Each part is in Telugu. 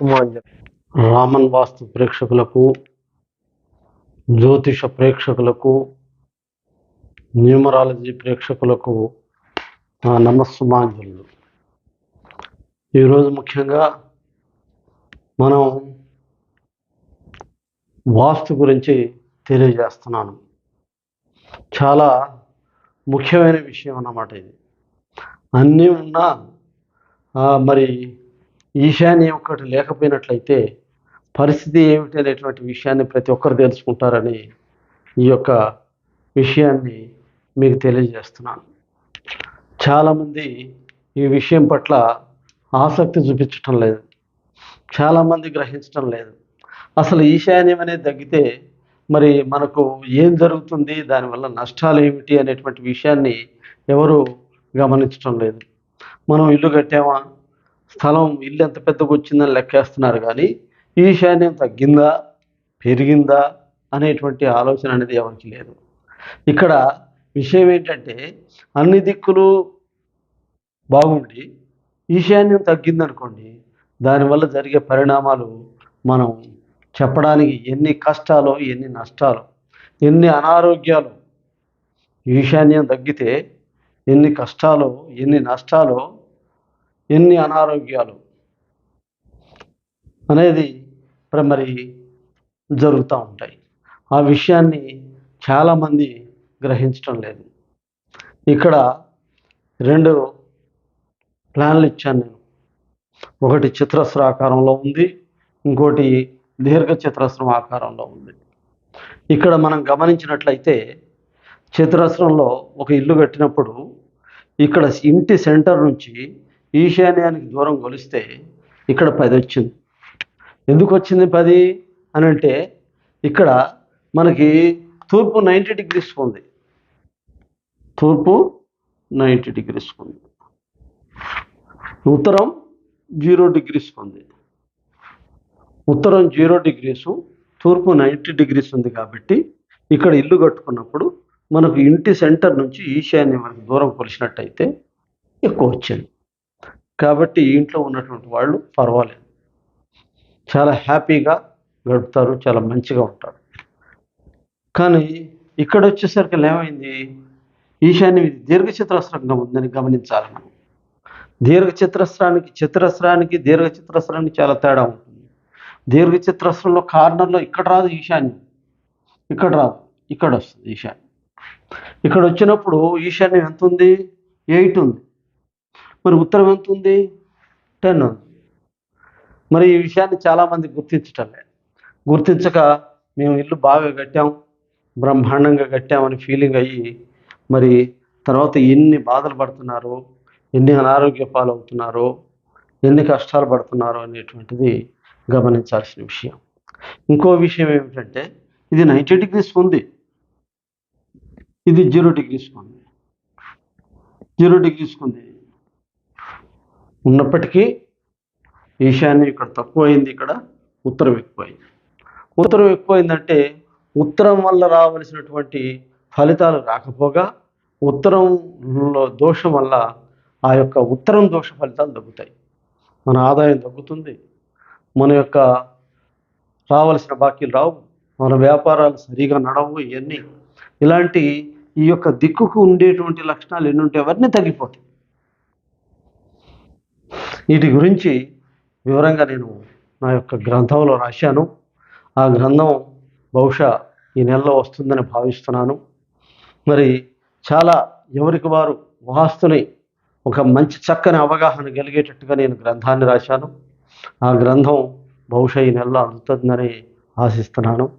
రామన్ వాస్తు ప్రేక్షకులకు జ్యోతిష ప్రేక్షకులకు న్యూమరాలజీ ప్రేక్షకులకు నా నమస్సుమాంజలు. ఈరోజు ముఖ్యంగా మనం వాస్తు గురించి తెలియజేస్తున్నాను. చాలా ముఖ్యమైన విషయం అన్నమాట ఇది. అన్నీ ఉన్నా మరి ఈశాన్యం ఒక్కటి లేకపోయినట్లయితే పరిస్థితి ఏమిటి అనేటువంటి విషయాన్ని ప్రతి ఒక్కరు తెలుసుకుంటారని ఈ యొక్క విషయాన్ని మీకు తెలియజేస్తున్నాను. చాలామంది ఈ విషయం పట్ల ఆసక్తి చూపించటం లేదు. చాలామంది గ్రహించటం లేదు. అసలు ఈశాన్యం అనేది తగ్గితే మరి మనకు ఏం జరుగుతుంది? దానివల్ల నష్టాలు ఏమిటి? అనేటువంటి విషయాన్ని ఎవరు గమనించటం లేదు. మనం ఇల్లు కట్టామా? స్థలం ఇల్లు ఎంత పెద్దగా వచ్చిందని లెక్కేస్తున్నారు కానీ ఈశాన్యం తగ్గిందా పెరిగిందా అనేటువంటి ఆలోచన అనేది ఎవరికి లేదు. ఇక్కడ విషయం ఏంటంటే అన్ని దిక్కులు బాగుండి ఈశాన్యం తగ్గిందనుకోండి దానివల్ల జరిగే పరిణామాలు మనం చెప్పడానికి ఎన్ని కష్టాలు ఎన్ని నష్టాలు ఎన్ని అనారోగ్యాలు ఈశాన్యం తగ్గితే ఎన్ని కష్టాలు ఎన్ని నష్టాలు ఎన్ని అనారోగ్యాలు అనేది మరి జరుగుతూ ఉంటాయి. ఆ విషయాన్ని చాలామంది గ్రహించటం లేదు. ఇక్కడ రెండు ప్లాన్లు ఇచ్చాను నేను. ఒకటి చిత్రస్ర ఆకారంలో ఉంది ఇంకోటి దీర్ఘ చతురస్రం ఆకారంలో ఉంది. ఇక్కడ మనం గమనించినట్లయితే చతురస్రంలో ఒక ఇల్లు కట్టినప్పుడు ఇక్కడ ఇంటి సెంటర్ నుంచి ఈశాన్యానికి దూరం కొలిస్తే ఇక్కడ పది వచ్చింది. ఎందుకు వచ్చింది పది? అని అంటే ఇక్కడ మనకి తూర్పు నైంటీ డిగ్రీస్ ఉంది. తూర్పు నైంటీ డిగ్రీస్ ఉంది. ఉత్తరం జీరో డిగ్రీస్ ఉంది. ఉత్తరం జీరో డిగ్రీసు తూర్పు నైంటీ డిగ్రీస్ ఉంది కాబట్టి ఇక్కడ ఇల్లు కట్టుకున్నప్పుడు మనకు ఇంటి సెంటర్ నుంచి ఈశాన్యం మనకు దూరం కొలిసినట్టయితే ఎక్కువ వచ్చింది. కాబట్టి ఇంట్లో ఉన్నటువంటి వాళ్ళు పర్వాలేదు. చాలా హ్యాపీగా గడుపుతారు చాలా మంచిగా ఉంటారు. కానీ ఇక్కడ వచ్చేసరికి ఏమైంది? ఈశాన్యం ఇది దీర్ఘచతురస్రంగా ఉందని గమనించాలి మనం. దీర్ఘచతురస్రానికి చతురస్రానికి దీర్ఘచతురస్రానికి చాలా తేడా ఉంటుంది. దీర్ఘచతురస్రంలో కార్నర్లో ఇక్కడ రాదు ఈశాన్యం. ఇక్కడ రాదు. ఇక్కడ వస్తుంది ఈశాన్యం. ఇక్కడ వచ్చినప్పుడు ఈశాన్యం ఎంత ఉంది? ఎయిట్ ఉంది. మరి ఉత్తరం ఎంత ఉంది టెన్. మరి ఈ విషయాన్ని చాలామంది గుర్తించటం లేదు. గుర్తించక మేము ఇల్లు బాగా కట్టాం బ్రహ్మాండంగా కట్టామని ఫీలింగ్ అయ్యి మరి తర్వాత ఎన్ని బాధలు పడుతున్నారో ఎన్ని అనారోగ్య పాలవుతున్నారో ఎన్ని కష్టాలు పడుతున్నారో అనేటువంటిది గమనించాల్సిన విషయం. ఇంకో విషయం ఏమిటంటే ఇది నైంటీ డిగ్రీస్ ఉంది. ఇది జీరో డిగ్రీస్ ఉంది. జీరో డిగ్రీస్ ఉంది. ఉన్నప్పటికీ ఈశాన్యం ఇక్కడ తక్కువైంది ఇక్కడ ఉత్తరం ఎక్కువైంది. ఉత్తరం ఎక్కువైందంటే ఉత్తరం వల్ల రావలసినటువంటి ఫలితాలు రాకపోగా ఉత్తరంలో దోషం వల్ల ఆ యొక్క ఉత్తరం దోష ఫలితాలు తగ్గుతాయి. మన ఆదాయం తగ్గుతుంది మన యొక్క రావలసిన బాకీలు రావు మన వ్యాపారాలు సరిగా నడవు ఇవన్నీ ఇలాంటి ఈ యొక్క దిక్కుకు ఉండేటువంటి లక్షణాలు ఎన్ని ఉంటే అవన్నీ తగ్గిపోతాయి. వీటి గురించి వివరంగా నేను నా యొక్క గ్రంథంలో రాశాను. ఆ గ్రంథం బహుశా ఈ నెలలో వస్తుందని భావిస్తున్నాను. మరి చాలా ఎవరికి వారు వాస్తుని ఒక మంచి చక్కని అవగాహన కలిగేటట్టుగా నేను గ్రంథాన్ని రాశాను. ఆ గ్రంథం బహుశా ఈ నెలలో అందుతుందని ఆశిస్తున్నాను.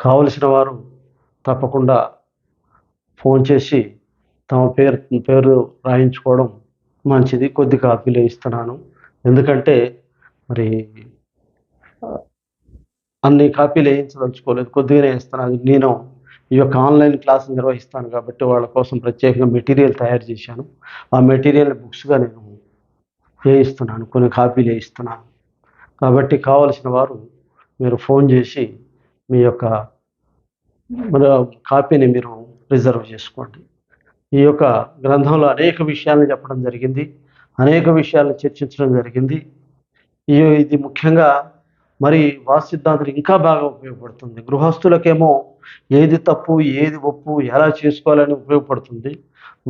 కావలసిన వారు తప్పకుండా ఫోన్ చేసి తమ పేరు పేరు రాయించుకోవడం మంచిది కొద్ది కాపీలు ఇస్తున్నాను. ఎందుకంటే మరి అన్ని కాపీలు వేయించదలుచుకోలేదు కొద్దిగానే ఇస్తున్నాను నేను ఈ యొక్క ఆన్లైన్ క్లాసులు నిర్వహిస్తాను కాబట్టి వాళ్ళ కోసం ప్రత్యేకంగా మెటీరియల్ తయారు చేశాను. ఆ మెటీరియల్ బుక్స్గా నేను వేయిస్తున్నాను కొన్ని కాపీలు వేయిస్తున్నాను కాబట్టి కావలసిన వారు మీరు ఫోన్ చేసి మీ యొక్క మన కాపీని మీరు రిజర్వ్ చేసుకోండి. ఈ యొక్క గ్రంథంలో అనేక విషయాలను చెప్పడం జరిగింది. అనేక విషయాలను చర్చించడం జరిగింది. ఈ ఇది ముఖ్యంగా మరి వాసిద్ధాంతులు ఇంకా బాగా ఉపయోగపడుతుంది. గృహస్థులకేమో ఏది తప్పు ఏది ఒప్పు ఎలా చేసుకోవాలని ఉపయోగపడుతుంది.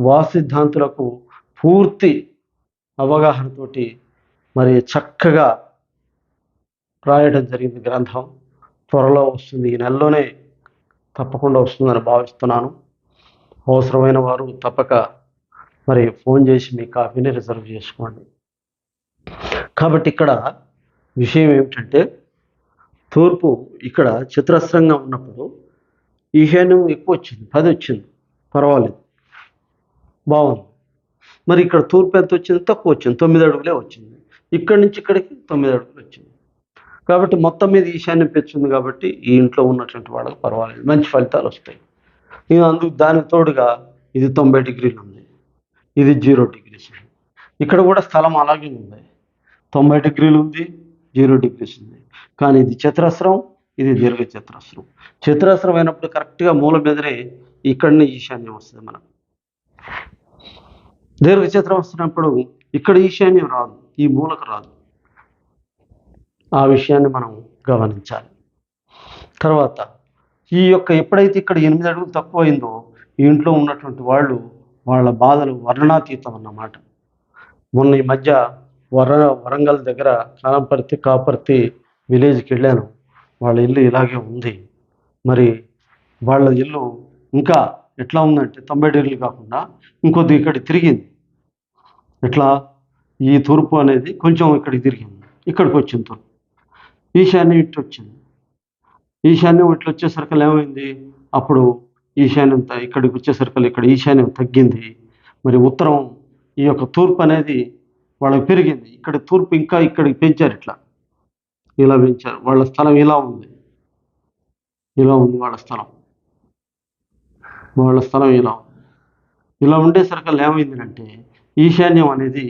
వాసిద్ధాంతులకు సిద్ధాంతులకు పూర్తి అవగాహనతోటి మరి చక్కగా రాయడం జరిగింది గ్రంథం. త్వరలో వస్తుంది. ఈ నెలలోనే తప్పకుండా వస్తుందని భావిస్తున్నాను. అవసరమైన వారు తప్పక మరి ఫోన్ చేసి మీ కాపీని రిజర్వ్ చేసుకోండి. కాబట్టి ఇక్కడ విషయం ఏమిటంటే తూర్పు ఇక్కడ చతురస్రంగా ఉన్నప్పుడు ఈశాన్యం ఎక్కువ వచ్చింది పది వచ్చింది పర్వాలేదు బాగుంది. మరి ఇక్కడ తూర్పు ఎంత వచ్చింది? తక్కువ వచ్చింది తొమ్మిది అడుగులే వచ్చింది. ఇక్కడి నుంచి ఇక్కడికి తొమ్మిది అడుగులు వచ్చింది. కాబట్టి మొత్తం మీద ఈశాన్యం పెంచింది కాబట్టి ఈ ఇంట్లో ఉన్నటువంటి వాళ్ళకి పర్వాలేదు మంచి ఫలితాలు వస్తాయి. ఇది అందుకు దానికి తోడుగా ఇది తొంభై డిగ్రీలు ఉంది. ఇది జీరో డిగ్రీస్ ఉంది. ఇక్కడ కూడా స్థలం అలాగే ఉంది. తొంభై డిగ్రీలు ఉంది జీరో డిగ్రీస్ ఉంది. కానీ ఇది చతురస్రం ఇది దీర్ఘ చతురస్రం. చతురస్రం అయినప్పుడు కరెక్ట్గా మూల ఎదురే ఇక్కడనే ఈశాన్యం వస్తుంది మనకు. దీర్ఘ చతురం వస్తున్నప్పుడు ఇక్కడ ఈశాన్యం రాదు ఈ మూలకు రాదు. ఆ విషయాన్ని మనం గమనించాలి. తర్వాత ఈ యొక్క ఎప్పుడైతే ఇక్కడ ఎనిమిది అడుగులు తక్కువ అయిందో ఈ ఇంట్లో ఉన్నటువంటి వాళ్ళు వాళ్ళ బాధలు వర్ణనాతీతం అన్నమాట. మొన్న ఈ మధ్య వర వరంగల్ దగ్గర కాలంపర్తి కాపర్తి విలేజ్కి వెళ్ళాను. వాళ్ళ ఇల్లు ఇలాగే ఉంది. మరి వాళ్ళ ఇల్లు ఇంకా ఎట్లా ఉందంటే తొంభై డిగ్రీలు కాకుండా ఇంకొద్ది ఇక్కడికి తిరిగింది. ఎట్లా? ఈ తూర్పు అనేది కొంచెం ఇక్కడికి తిరిగింది. ఇక్కడికి వచ్చింది తూర్పు. ఈశాన్యం ఇట్లా వచ్చింది. ఈశాన్యం ఇట్లా వచ్చేసరికి ఏమైంది? అప్పుడు ఈశాన్యం ఇక్కడికి వచ్చేసరికి ఇక్కడ ఈశాన్యం తగ్గింది. మరి ఉత్తరం ఈ యొక్క తూర్పు అనేది వాళ్ళకి పెరిగింది. ఇక్కడ తూర్పు ఇంకా ఇక్కడికి పెంచారు ఇట్లా. ఇలా పెంచారు. వాళ్ళ స్థలం ఇలా ఉంది. ఇలా ఉంది వాళ్ళ స్థలం. వాళ్ళ స్థలం ఇలా ఉంది. ఇలా ఉండేసరికి ఏమైందంటే ఈశాన్యం అనేది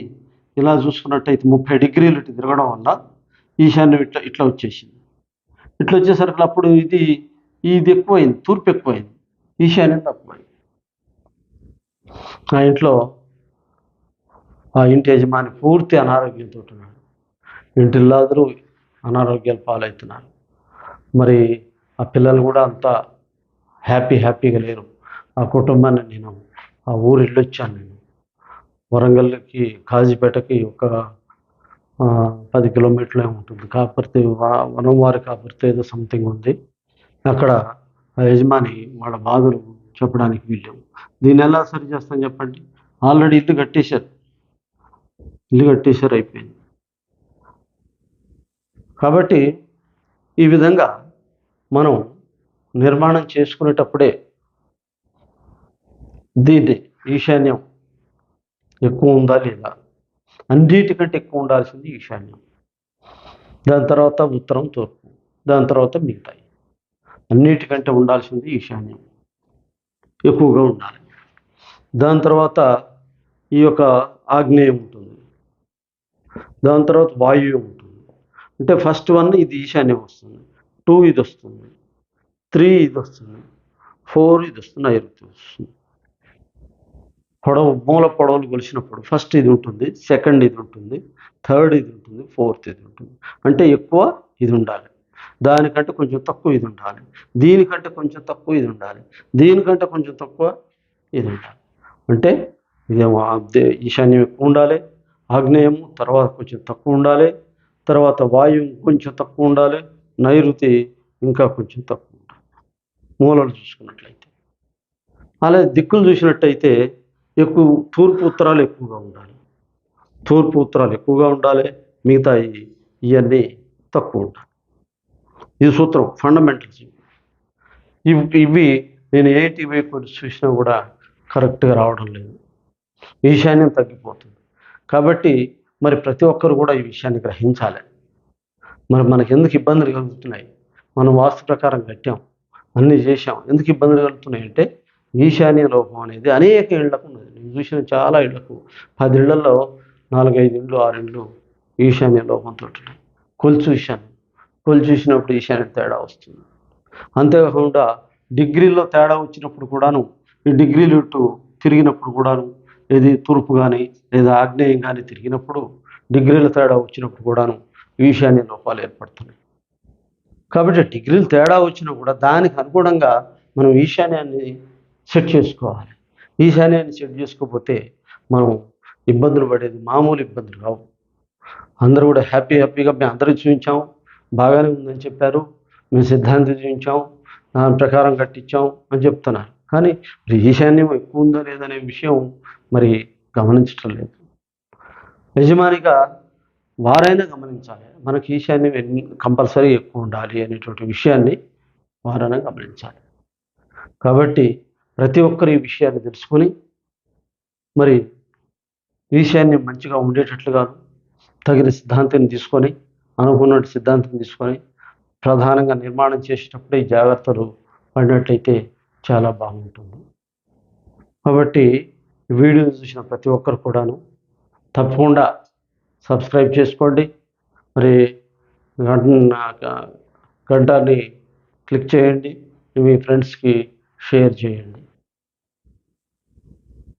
ఇలా చూసుకున్నట్టయితే ముప్పై డిగ్రీలు ఇటు తిరగడం వల్ల ఈశాన్యం ఇట్లా ఇట్లా వచ్చేసింది. ఇట్లా వచ్చేసరికి అప్పుడు ఇది ఇది ఎక్కువైంది తూర్పు ఎక్కువైంది ఈశాన్యం తక్కువైంది. ఆ ఇంట్లో ఆ ఇంటి యజమాని పూర్తి అనారోగ్యంతో ఉన్నాడు. ఇంటిల్లాదరూ అనారోగ్యాలు పాలవుతున్నారు. మరి ఆ పిల్లలు కూడా అంత హ్యాపీ హ్యాపీగా లేరు. ఆ కుటుంబాన్ని నేను ఆ ఊరు వెళ్ళొచ్చాను నేను. వరంగల్కి కాజీపేటకి ఒక పది కిలోమీటర్లే ఉంటుంది. కాకపోతే వా- వనంవారి కాకపోతే ఏదో సంథింగ్ ఉంది. అక్కడ ఆ యజమాని వాళ్ళ బాధలు చెప్పడానికి వీళ్ళు దీన్ని ఎలా సరి చేస్తాను చెప్పండి? ఆల్రెడీ ఇల్లు కట్టేశారు. ఇల్లు కట్టేశారు అయిపోయింది. కాబట్టి ఈ విధంగా మనం నిర్మాణం చేసుకునేటప్పుడే దీన్ని ఈశాన్యం ఎక్కువ ఉందా లేదా? అన్నిటికంటే ఎక్కువ ఉండాల్సింది ఈశాన్యం. దాని తర్వాత ఉత్తరం తూర్పు దాని తర్వాత మిగతాయి అన్నిటికంటే ఉండాల్సింది ఈశాన్యం. ఎక్కువగా ఉండాలి. దాని తర్వాత ఈ యొక్క ఆగ్నేయం ఉంటుంది. దాని తర్వాత వాయువు ఉంటుంది. అంటే ఫస్ట్ వన్ ఇది ఈశాన్యం వస్తుంది. టూ ఇది వస్తుంది. త్రీ ఇది వస్తుంది. ఫోర్ ఇది వస్తుంది. నైరుతి వస్తుంది. పొడవు మూల పొడవులు కొలిచినప్పుడు ఫస్ట్ ఇది ఉంటుంది సెకండ్ ఇది ఉంటుంది థర్డ్ ఇది ఉంటుంది ఫోర్త్ ఇది ఉంటుంది. అంటే ఎక్కువ ఇది ఉండాలి. దానికంటే కొంచెం తక్కువ ఇది ఉండాలి. దీనికంటే కొంచెం తక్కువ ఇది ఉండాలి. దీనికంటే కొంచెం తక్కువ ఇది ఉండాలి. అంటే ఇదేమో ఈశాన్యం ఎక్కువ ఉండాలి ఆగ్నేయము తర్వాత కొంచెం తక్కువ ఉండాలి తర్వాత వాయువు కొంచెం తక్కువ ఉండాలి నైరుతి ఇంకా కొంచెం తక్కువ ఉండాలి. మూలలు చూసుకున్నట్లయితే. అలాగే దిక్కులు చూసినట్టయితే ఎక్కువ తూర్పు ఉత్తరాలు ఎక్కువగా ఉండాలి. తూర్పు ఉత్తరాలు ఎక్కువగా ఉండాలి మిగతా ఇవన్నీ తక్కువ ఉండాలి. ఇది సూత్రం ఫండమెంటల్స్ ఇవి. ఇవి నేను ఏ టీవీ కొన్ని చూసినా కూడా కరెక్ట్గా రావడం లేదు. ఈశాన్యం తగ్గిపోతుంది. కాబట్టి మరి ప్రతి ఒక్కరు కూడా ఈ విషయాన్ని గ్రహించాలి. మరి మనకి ఎందుకు ఇబ్బందులు కలుగుతున్నాయి? మనం వాస్తు ప్రకారం కట్టాం అన్నీ చేశాం. ఎందుకు ఇబ్బందులు కలుగుతున్నాయి అంటే ఈశాన్య లోపం అనేది అనేక ఏళ్ళకు ఉన్నది. చూసిన చాలా ఇళ్ళకు పది ఇళ్ళలో నాలుగైదు ఇండ్లు ఆరు ఇండ్లు ఈశాన్య లోపంతో ఉన్నాయి కొలు చూశాను కొలు చూసినప్పుడు ఈశాన్య తేడా వస్తుంది. అంతేకాకుండా డిగ్రీలో తేడా వచ్చినప్పుడు కూడాను ఈ డిగ్రీలు ఇటు తిరిగినప్పుడు కూడాను ఏది తూర్పు కానీ లేదా ఆగ్నేయం కానీ తిరిగినప్పుడు డిగ్రీల తేడా వచ్చినప్పుడు కూడాను ఈశాన్య లోపాలు ఏర్పడుతున్నాయి. కాబట్టి డిగ్రీలు తేడా వచ్చినా కూడా దానికి అనుగుణంగా మనం ఈశాన్యాన్ని సెట్ చేసుకోవాలి. ఈశాన్యాన్ని సెట్ చేసుకోకపోతే మనం ఇబ్బందులు పడేది మామూలు ఇబ్బందులు కావు. అందరూ కూడా హ్యాపీ హ్యాపీగా మేము అందరూ చూపించాం బాగానే ఉందని చెప్పారు. మేము సిద్ధాంతం చూపించాం దాని ప్రకారం కట్టించాం అని చెప్తున్నారు. కానీ మరి ఈశాన్యం ఎక్కువ ఉందో లేదనే విషయం మరి గమనించటం లేదు. యజమానిగా వారైనా గమనించాలి. మనకి ఈశాన్యం ఎన్ని కంపల్సరీ ఎక్కువ ఉండాలి అనేటువంటి విషయాన్ని వారైనా గమనించాలి. కాబట్టి ప్రతి ఒక్కరు ఈ విషయాన్ని తెలుసుకొని మరి విషయాన్ని మంచిగా ఉండేటట్లుగా తగిన సిద్ధాంతాన్ని తీసుకొని అనుకున్న సిద్ధాంతం తీసుకొని ప్రధానంగా నిర్మాణం చేసేటప్పుడు ఈ జాగ్రత్తలు పడినట్లయితే చాలా బాగుంటుంది. కాబట్టి వీడియో చూసిన ప్రతి ఒక్కరు కూడాను తప్పకుండా సబ్స్క్రైబ్ చేసుకోండి. మరి గంట గంటని క్లిక్ చేయండి. మీ ఫ్రెండ్స్కి షేర్ చేయండి.